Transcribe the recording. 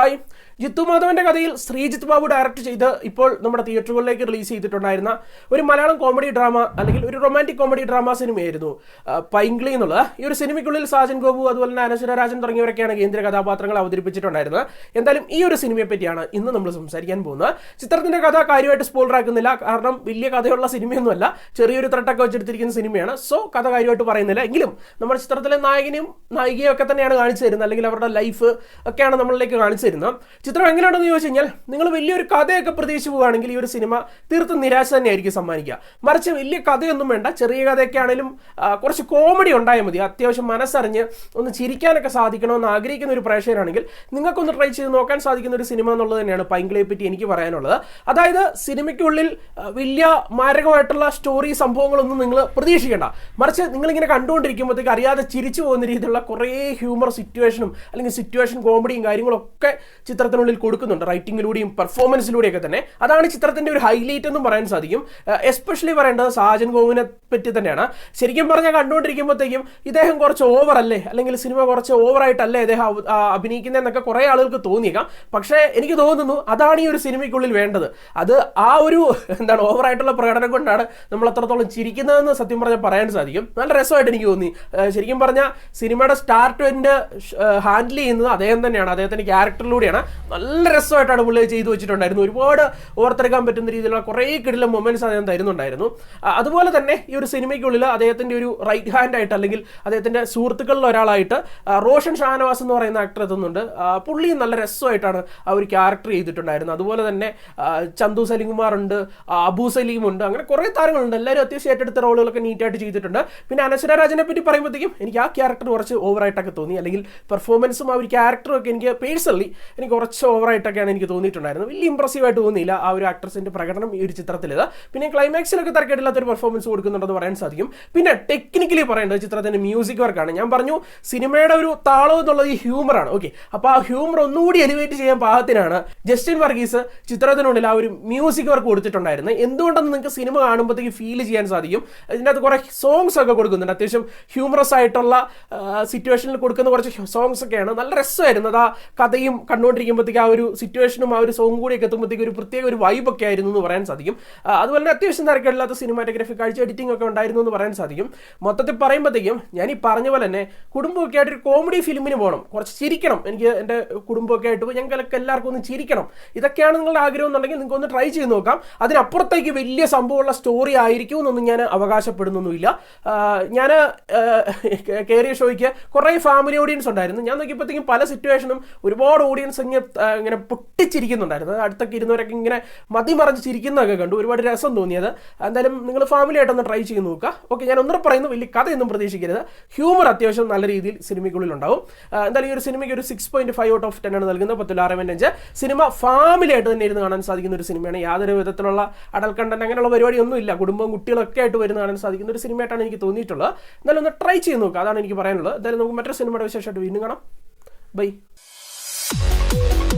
Hi. Jithu മാധവന്റെ കഥയിൽ Sreejith Babu direct ചെയ്ത് ഇപ്പോൾ നമ്മുടെ തിയേറ്ററുകളിലേക്ക് റിലീസ് ചെയ്തിട്ടുണ്ടായിരുന്ന ഒരു മലയാളം കോമഡി ഡ്രാമ അല്ലെങ്കിൽ ഒരു റൊമാന്റിക് കോമഡി ഡ്രാമ സിനിമയായിരുന്നു. പൈംഗ്ലി എന്നുള്ളത്. ഈ ഒരു സിനിമയ്ക്കുള്ളിൽ സാജൻ ഗോപു അതുപോലെ തന്നെ അനശ്വര രാജൻ തുടങ്ങിയവരൊക്കെയാണ് കേന്ദ്ര കഥാപാത്രങ്ങൾ അവതരിപ്പിച്ചിട്ടുണ്ടായിരുന്നത്. എന്തായാലും ഈ ഒരു സിനിമയെ പറ്റിയാണ് ഇന്ന് നമ്മൾ സംസാരിക്കാൻ പോകുന്നത്. ചിത്രത്തിന്റെ കഥ കാര്യമായിട്ട് സ്പോളറാക്കുന്നില്ല കാരണം വലിയ കഥയുള്ള സിനിമയൊന്നുമല്ല. ചെറിയൊരു ത്രട്ടൊക്കെ വെച്ചെടുത്തിരിക്കുന്ന സിനിമയാണ്. സോ കഥ കാര്യമായിട്ട് പറയുന്നില്ല. എങ്കിലും നമ്മുടെ ചിത്രത്തിലെ നായകനെയും നായികയും ഒക്കെ തന്നെയാണ് കാണിച്ചു തരുന്നത്. അല്ലെങ്കിൽ അവരുടെ ലൈഫ് ഒക്കെയാണ് നമ്മളിലേക്ക് കാണിച്ചു തരുന്നത് ചിത്രം എങ്ങനെയാണെന്ന് ചോദിച്ചു കഴിഞ്ഞാൽ നിങ്ങൾ വലിയൊരു കഥയൊക്കെ പ്രതീക്ഷിച്ച് പോവുകയാണെങ്കിൽ ഈ ഒരു സിനിമ തീർത്തും നിരാശ തന്നെയായിരിക്കും സമ്മാനിക്കുക. മറിച്ച് വലിയ കഥയൊന്നും വേണ്ട ചെറിയ കഥയൊക്കെ ആണെങ്കിലും കുറച്ച് കോമഡി ഉണ്ടായാൽ മതി. അത്യാവശ്യം മനസ്സറിഞ്ഞ് ഒന്ന് ചിരിക്കാനൊക്കെ സാധിക്കണമെന്ന് ആഗ്രഹിക്കുന്ന ഒരു പ്രേക്ഷകരാണെങ്കിൽ നിങ്ങൾക്കൊന്ന് ട്രൈ ചെയ്ത് നോക്കാൻ സാധിക്കുന്ന ഒരു സിനിമ എന്നുള്ളത് തന്നെയാണ് പൈങ്കിളിയെ പറ്റി എനിക്ക് പറയാനുള്ളത്. അതായത് സിനിമയ്ക്കുള്ളിൽ വലിയ മാരകമായിട്ടുള്ള സ്റ്റോറി സംഭവങ്ങളൊന്നും നിങ്ങൾ പ്രതീക്ഷിക്കേണ്ട. മറിച്ച് നിങ്ങളിങ്ങനെ കണ്ടുകൊണ്ടിരിക്കുമ്പോഴത്തേക്ക് അറിയാതെ ചിരിച്ചു പോകുന്ന രീതിയിലുള്ള കുറേ ഹ്യൂമർ സിറ്റുവേഷനും അല്ലെങ്കിൽ സിറ്റുവേഷൻ കോമഡിയും കാര്യങ്ങളൊക്കെ ചിത്രത്തിനുള്ളിൽ കൊടുക്കുന്നുണ്ട് റൈറ്റിങ്ങിലൂടെയും പെർഫോമൻസിലൂടെയൊക്കെ തന്നെ. അതാണ് ചിത്രത്തിന്റെ ഒരു ഹൈലൈറ്റ് എന്നും പറയാൻ സാധിക്കും. എസ്പെഷ്യലി പറയേണ്ടത് സാജൻ ഗോവിനെ പറ്റി തന്നെയാണ്. ശരിക്കും പറഞ്ഞാൽ കണ്ടുകൊണ്ടിരിക്കുമ്പോഴത്തേക്കും ഇദ്ദേഹം കുറച്ച് ഓവർ അല്ലേ? അല്ലെങ്കിൽ സിനിമ കുറച്ച് ഓവറായിട്ടല്ലേ ഇദ്ദേഹം അഭിനയിക്കുന്നതെന്നൊക്കെ കുറേ ആളുകൾക്ക് തോന്നിയേക്കാം. പക്ഷേ എനിക്ക് തോന്നുന്നു അതാണ് ഈ ഒരു സിനിമയ്ക്കുള്ളിൽ വേണ്ടത്. അത് ആ ഒരു എന്താണ് ഓവറായിട്ടുള്ള പ്രകടനം കൊണ്ടാണ് നമ്മൾ അത്രത്തോളം ചിരിക്കുന്നതെന്ന് സത്യം പറഞ്ഞാൽ പറയാൻ സാധിക്കും. നല്ല രസമായിട്ട് എനിക്ക് തോന്നി. ശരിക്കും പറഞ്ഞാൽ സിനിമയുടെ സ്റ്റാർട്ട് എന്റെ ഹാൻഡിൽ ചെയ്യുന്നത് അദ്ദേഹം തന്നെയാണ്. അദ്ദേഹത്തിന്റെ ക്യാരക്ടറിലൂടെയാണ് നല്ല രസമായിട്ടാണ് പുള്ളി ചെയ്തു വെച്ചിട്ടുണ്ടായിരുന്നു ഒരുപാട് ഓർത്തെടുക്കാൻ പറ്റുന്ന രീതിയിലുള്ള കുറേ കിടില മൊമെന്റ്സ് അദ്ദേഹം തരുന്നുണ്ടായിരുന്നു. അതുപോലെ തന്നെ ഈ ഒരു സിനിമയ്ക്കുള്ളിൽ അദ്ദേഹത്തിന്റെ ഒരു റൈറ്റ് ഹാൻഡ് ആയിട്ട് അല്ലെങ്കിൽ അദ്ദേഹത്തിന്റെ സുഹൃത്തുക്കളിൽ ഒരാളായിട്ട് റോഷൻ ഷാനവാസ് എന്ന് പറയുന്ന ആക്ടർ എത്തുന്നുണ്ട്. പുള്ളിയും നല്ല രസമായിട്ടാണ് ആ ഒരു ക്യാരക്ടർ ചെയ്തിട്ടുണ്ടായിരുന്നത്. അതുപോലെ തന്നെ ചന്തു സലിംകുമാർ ഉണ്ട് അബു സലീം ഉണ്ട് അങ്ങനെ കുറേ താരങ്ങളുണ്ട്. എല്ലാവരും അത്യാവശ്യം ഏറ്റെടുത്ത റോളുകളൊക്കെ നീറ്റായിട്ട് ചെയ്തിട്ടുണ്ട്. പിന്നെ അനശ്വര രാജനെ പറ്റി പറയുമ്പോഴത്തേക്കും എനിക്ക് ആ ക്യാരക്ടർ കുറച്ച് ഓവറായിട്ടൊക്കെ തോന്നി. അല്ലെങ്കിൽ പെർഫോമൻസും ആ ഒരു ക്യാരക്ടറും ഒക്കെ എനിക്ക് പേഴ്സണലി എനിക്ക് കുറച്ച് ഓവറായിട്ടൊക്കെയാണ് എനിക്ക് തോന്നിയിട്ടുണ്ടായിരുന്നത്. വലിയ ഇമ്പ്രസീവ് ആയിട്ട് തോന്നിയില്ല ആ ഒരു ആക്ട്രസിന്റെ പ്രകടനം ഈ ഒരു ചിത്രത്തിലത്. പിന്നെ ക്ലൈമാക്സിലൊക്കെ തരക്കേടില്ലാത്തൊരു പെർഫോമൻസ് കൊടുക്കുന്നുണ്ടെന്ന് പറയാൻ സാധിക്കും. പിന്നെ ടെക്നിക്കലി പറയേണ്ടത് ചിത്രത്തിന്റെ മ്യൂസിക് വർക്കാണ് ഞാൻ പറഞ്ഞു സിനിമയുടെ ഒരു താളം എന്നുള്ളത് ഈ ഹ്യൂമറാണ് ഓക്കെ അപ്പോൾ ആ ഹ്യൂമർ ഒന്നുകൂടി എലിവേറ്റ് ചെയ്യാൻ പാകത്തിനാണ് ജസ്റ്റിൻ വർഗീസ് ചിത്രത്തിനുള്ളിൽ ആ ഒരു മ്യൂസിക് വർക്ക് കൊടുത്തിട്ടുണ്ടായിരുന്നത്. എന്തുകൊണ്ടെന്ന് നിങ്ങൾക്ക് സിനിമ കാണുമ്പോഴത്തേക്ക് ഫീൽ ചെയ്യാൻ സാധിക്കും. ഇതിനകത്ത് കുറേ സോങ്സ് ഒക്കെ കൊടുക്കുന്നുണ്ട്. അത്യാവശ്യം ഹ്യൂമറസ് ആയിട്ടുള്ള സിറ്റുവേഷനിൽ കൊടുക്കുന്ന കുറച്ച് സോങ്സ് ഒക്കെയാണ്. നല്ല രസമായിരുന്നു. അത് ആ കഥയും കണ്ടുകൊണ്ടിരിക്കുമ്പോഴത്തേക്ക് ആ ഒരു സിറ്റുവേഷനും ആ ഒരു സോങ്ങും കൂടി ഒക്കെ എത്തുമ്പോഴത്തേക്ക് ഒരു പ്രത്യേക ഒരു വൈബൊക്കെ ആയിരുന്നു എന്ന് പറയാൻ സാധിക്കും അതുപോലെ തന്നെ അത്യാവശ്യം തിരക്കില്ലാത്ത സിനിമാറ്റോഗ്രാഫി കാഴ്ച എഡിറ്റിംഗ് ഒക്കെ ഉണ്ടായിരുന്നു എന്ന് പറയാൻ സാധിക്കും മൊത്തത്തിൽ പറയുമ്പോഴത്തേക്കും ഞാൻ ഈ പറഞ്ഞ പോലെ തന്നെ കുടുംബമൊക്കെ ആയിട്ട് ഒരു കോമഡി ഫിലിമിന് പോകണം കുറച്ച് ചിരിക്കണം എനിക്ക് എന്റെ കുടുംബമൊക്കെ ആയിട്ട് പോയി ഞങ്ങൾക്ക് എല്ലാവർക്കും ഒന്ന് ചിരിക്കണം ഇതൊക്കെയാണ് നിങ്ങളുടെ ആഗ്രഹം എന്നുണ്ടെങ്കിൽ നിങ്ങൾക്ക് ഒന്ന് ട്രൈ ചെയ്ത് നോക്കാം അതിനപ്പുറത്തേക്ക് വലിയ സംഭവമുള്ള സ്റ്റോറി ആയിരിക്കും എന്നൊന്നും ഞാൻ അവകാശപ്പെടുന്നൊന്നുമില്ല ഞാൻ കയറിയ ഷോയ്ക്ക് കുറേ ഫാമിലി ഓഡിയൻസ് ഉണ്ടായിരുന്നു ഞാൻ നോക്കിയപ്പോഴത്തേക്കും പല സിറ്റുവേഷനും ഒരുപാട് ഓഡിയൻസ് ഇങ്ങനെ ഇങ്ങനെ പൊട്ടിച്ചിരിക്കുന്നുണ്ടായിരുന്നു. അടുത്തൊക്കെ ഇരുന്നവരൊക്കെ ഇങ്ങനെ മതിമറിഞ്ഞ് ചിരിക്കുന്നതൊക്കെ കണ്ടു. ഒരുപാട് രസം തോന്നിയത്. എന്തായാലും നിങ്ങൾ ഫാമിലി ആയിട്ടൊന്ന് ട്രൈ ചെയ്ത് നോക്കുക. ഓക്കെ ഞാൻ ഒന്നും പറയുന്നു വലിയ കഥയൊന്നും പ്രതീക്ഷിക്കരുത്. ഹ്യൂമർ അത്യാവശ്യം നല്ല രീതിയിൽ സിനിമയ്ക്കുള്ളിൽ ഉണ്ടാവും എന്തായാലും ഈ ഒരു സിനിമയ്ക്ക് ഒരു six point five out of ten ആണ് നൽകുന്നത്. പത്തിലാറ് പോയിന്റ് അഞ്ച്. സിനിമ ഫാമിലി ആയിട്ട് തന്നെ ഇരുന്ന് കാണാൻ സാധിക്കുന്ന ഒരു സിനിമയാണ്. യാതൊരു വിധത്തിലുള്ള അടൽ കണ്ടന്റ് അങ്ങനെയുള്ള പരിപാടിയൊന്നും ഇല്ല കുടുംബവും കുട്ടികളൊക്കെ ആയിട്ട് വരുന്ന കാണാൻ സാധിക്കുന്ന ഒരു സിനിമയായിട്ടാണ് എനിക്ക് തോന്നിയിട്ടുള്ളത്. എന്നാലും ഒന്ന് ട്രൈ ചെയ്ത് നോക്കുക. അതാണ് എനിക്ക് പറയാനുള്ളത്. എന്തായാലും നമുക്ക് മറ്റൊരു സിനിമയുടെ വിശേഷമായിട്ട് വീണ്ടും കാണാം. Bye Bye.